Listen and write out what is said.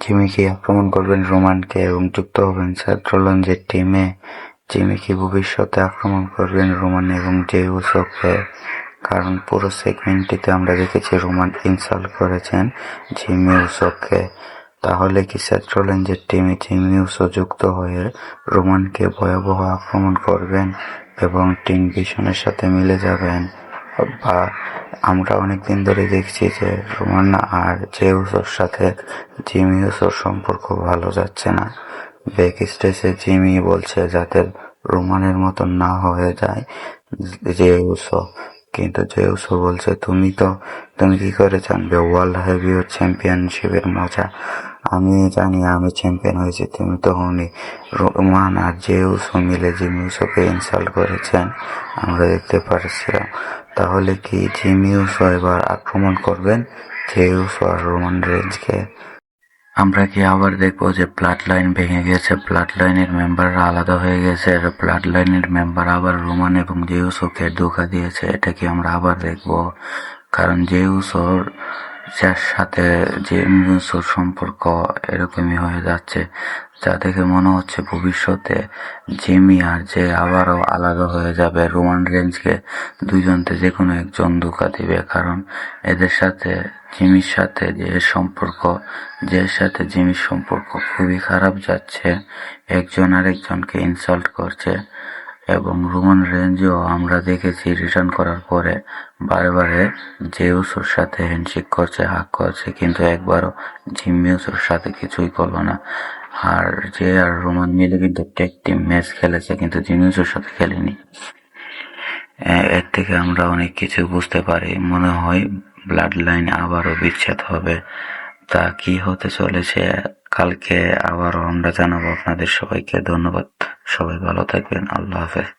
জিমিকে আক্রমণ করবেন রোমানকে এবং যুক্ত হবেন রোলিন্সের টিমে। জিমি কি ভবিষ্যতে আক্রমণ করবেন রোমান এবং জে উসোকে? কারণ পুরো সেগমেন্টটিতে আমরা দেখেছি রোমান ইনসাল্ট করেছেন জিমি উসোকে। তাহলে কি সেথ রোলিন্সের টিমে জিমি উসো যুক্ত হয়ে রোমানকে ভয়াবহ আক্রমণ করবেন এবং টিম ভিশনের সাথে মিলে যাবেন? বা আমরা অনেক দিন ধরে দেখছি যে রোমান আর জে উসোর সাথে জিমি উসোর সম্পর্ক ভালো যাচ্ছে না। ব্যাক স্টেজে জিমি বলছে যাতে রোমানের মতো না হয়ে যায় জে উসো। কিন্তু জে উসো বলছে, তুমি তো, তুমি কি করে জানবে ওয়ার্ল্ড হেভিওয়েট চ্যাম্পিয়নশিপের মজা? আমি জানি আমি চ্যাম্পিয়ন হয়েছি, তুমি তো হওনি। রোমান আর জে উসো মিলে জিমি উসোকে ইনসাল্ট করেছেন আমরা দেখতে পারছিলাম। তাহলে কি জিমিও এবার আক্রমণ করবেন? জে উসো আর রোমান রেঞ্জকে? আমরা কি আবার দেখব যে ব্লাড লাইন ভেঙে গেছে? ব্লাড লাইনের মেম্বাররা আলাদা হয়ে গেছে। আর ব্লাড লাইনের মেম্বার আবার রোমান এবং জে ধোকা দিয়েছে। এটা কি আমরা আবার দেখব? কারণ জে উসোর যার সাথে যে উসোর সম্পর্ক এরকমই হয়ে যাচ্ছে, যা দেখে মনে হচ্ছে ভবিষ্যতে জিমি আর যে আবারও আলাদা হয়ে যাবে রোমান রেঞ্জকে। দুজনতে যে কোনো একজন ধোঁকা দিবে, কারণ এদের সাথে, জিমির সাথে যে সম্পর্ক, যে সাথে জিমির সম্পর্ক খুবই খারাপ যাচ্ছে। একজন আরেকজনকে ইনসাল্ট করছে। এবং রোমান রেঞ্জও আমরা দেখেছি রিটার্ন করার পরে বারে জেউসোর সাথে হ্যান্ডশেক করছে হাক করছে, কিন্তু একবারও জিমিউসোর সাথে কিছুই করল না। আর যে আর রোমান মিলে কিন্তু টেক টিম ম্যাচ খেলেছে, কিন্তু জিমিউসোর সাথে খেলেনি। এর থেকে আমরা অনেক কিছু বুঝতে পারি। মনে হয় ব্লাড লাইন আবারও বিচ্ছেদ হবে। তা কি হতে চলেছে, কালকে আবারও আমরা জানাব। আপনাদের সবাইকে ধন্যবাদ। সবাই ভালো থাকবেন। আল্লাহ হাফেজ।